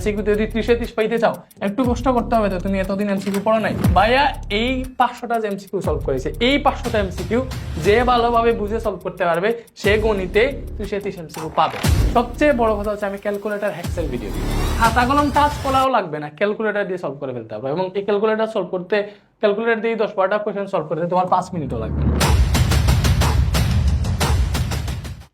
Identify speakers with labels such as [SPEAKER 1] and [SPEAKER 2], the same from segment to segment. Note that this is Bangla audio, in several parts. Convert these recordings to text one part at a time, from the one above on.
[SPEAKER 1] এমসিকিউ যদি ত্রিশে ত্রিশ পাইতে চাও, একটু কষ্ট করতে হবে তো, তুমি এতদিন এমসিকিউ পড়ো নাই। ভাইয়া, এই পাঁচশোটা এমসিকিউ সলভ করেছে, এই পাঁচশোটা এমসিকিউ যে ভালোভাবে বুঝে সলভ করতে পারবে, সে গণিতে ত্রিশে ত্রিশ এমসিকিউ পাবে। সবচেয়ে বড় কথা হচ্ছে, আমি ক্যালকুলেটার হ্যাক্সেল ভিডিও খাতা কলম টাচ করাও লাগবে না ক্যালকুলেটার দিয়ে সলভ করে ফেলতে হবে। এবং এই ক্যালকুলেটার সলভ করতে ক্যালকুলেটার দিয়ে দশ বারোটা কোয়েশন সলভ করতে তোমার পাঁচ মিনিটও লাগবে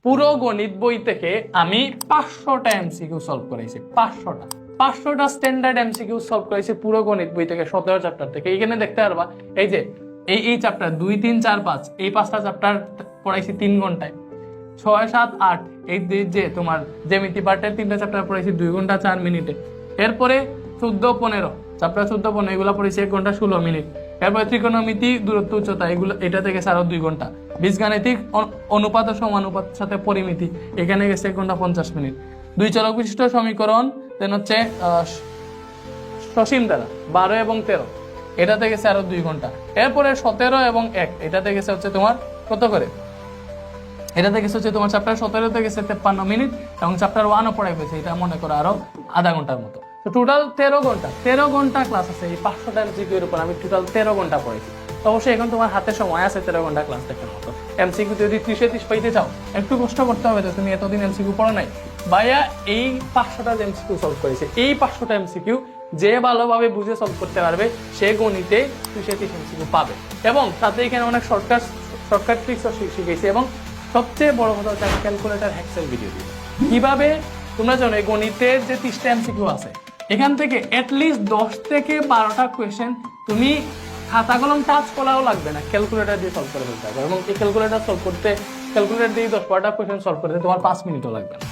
[SPEAKER 1] পুরো গণিত বই থেকে আমি পাঁচশোটা এমসিকিউ সলভ করেছি, পাঁচশোটা। পাঁচশোটা স্ট্যান্ডার্ড এমসিকিউ সলভ করেছি পুরো গণিত বই থেকে, সতেরো চ্যাপ্টার থেকে। এইখানে দেখতে পারবা, এই যে, এই এই চ্যাপ্টার দুই, তিন, চার, পাঁচ, এই পাঁচটা চ্যাপ্টার পড়াইছি তিন ঘন্টায়। ছয়, সাত, আট, এই যে- যে তোমার জ্যামিতি পার্টের তিনটা চ্যাপ্টার পড়াইছি দুই ঘণ্টা চার মিনিটে। এরপরে চোদ্দ, পনেরো চ্যাপ্টার চোদ্দ, পনেরো, এগুলো পড়েছি এক ঘণ্টা ষোলো মিনিট। এরপরে ত্রিকোণমিতি, দূরত্ব, উচ্চতা, এগুলো এটা থেকে আরও দুই ঘণ্টা। বীজগাণিতিক অনুপাত ও সমানুপাত সাথে পরিমিতি। এখানে গেছে এক ঘণ্টা পঞ্চাশ মিনিট। দুই চলক বিশিষ্ট সমীকরণ দেন হচ্ছে সসীম দ্বারা, বারো এবং তেরো। এটাতে গেছে আরও দুই ঘণ্টা। এরপরে সতেরো এবং এক, এটাতে গেছে হচ্ছে তোমার কত করে? এটাতে গেছে হচ্ছে তোমার চ্যাপ্টার সতেরোতে গেছে তেপ্পান্ন মিনিট এবং চ্যাপ্টার ওয়ানও পড়াই হয়েছে এটা মনে করো আরও আধা ঘণ্টার মতো। তো টোটাল তেরো ঘণ্টা তেরো ঘণ্টা ক্লাস আছে, এই পাঁচশোটা এমসিকিউ এর উপর আমি টোটাল তেরো ঘণ্টা পড়েছি। অবশ্যই এখন তোমার হাতে সময় আছে তেরো ঘণ্টা ক্লাস দেখার মতো এমসিকিউ যদি ত্রিশে ত্রিশ পাইতে চাও, একটু কষ্ট করতে হবে তো তুমি এতদিন এমসিকিউ পড়ো নাই। ভাইয়া, এই পাঁচশোটা এমসিকিউ সলভ করেছে। এই পাঁচশোটা এমসিকিউ যে ভালোভাবে বুঝে সলভ করতে পারবে, সে গণিতে ত্রিশে ত্রিশ এমসিকিউ পাবে। এবং তাতে এখানে অনেক শর্টকাট শর্টকাট ট্রিক্সও শিখেছি এবং সবচেয়ে বড় কথা হচ্ছে ক্যালকুলেটার হ্যাক্সেল ভিডিও দিই। কীভাবে তোমরা জানো গণিতের যে তিরিশটা এমসিকিউ আছে এখান থেকে অ্যাটলিস্ট দশ থেকে বারোটা কোয়েশ্চেন তুমি খাতা কলম টাচ করাও লাগবে না। ক্যালকুলেটার দিয়ে সলভ করে ফেলতে হবে। এবং এই ক্যালকুলেটার সলভ করতে ক্যালকুলেটার দিয়ে দশ বারোটা কোয়েশ্চেন সলভ করতে তোমার পাঁচ মিনিটও লাগবে না।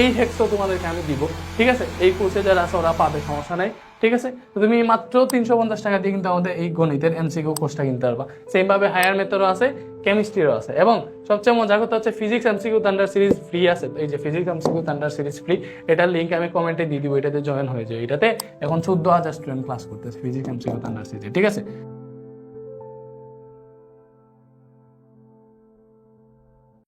[SPEAKER 1] এই হ্যাক্সও তোমাদেরকে আমি দিব, ঠিক আছে? এই কোর্সে যারা আছে, ওরা পাবে, সমস্যা নাই, ঠিক আছে? তুমি মাত্র তিনশো পঞ্চাশ টাকা দিয়ে কিন্তু আমাদের এই গণিতের এমসিকিউ কোর্সটা কিনতে পারবা। সেম ভাবে হায়ার মেথডও আছে কেমিস্ট্রিরও আছে। এবং সবচেয়ে মজা কথা হচ্ছে physics MCQ thunder series free আছে। এই যে physics MCQ thunder series free এটার লিঙ্ক আমি কমেন্টে দিয়ে দিব, এটাতে জয়েন হয়ে যায় এটাতে এখন চোদ্দ হাজার স্টুডেন্ট ক্লাস করতেছে ফিজিক্স এমসিকিউ থান্ডার সিরিজে ঠিক আছে?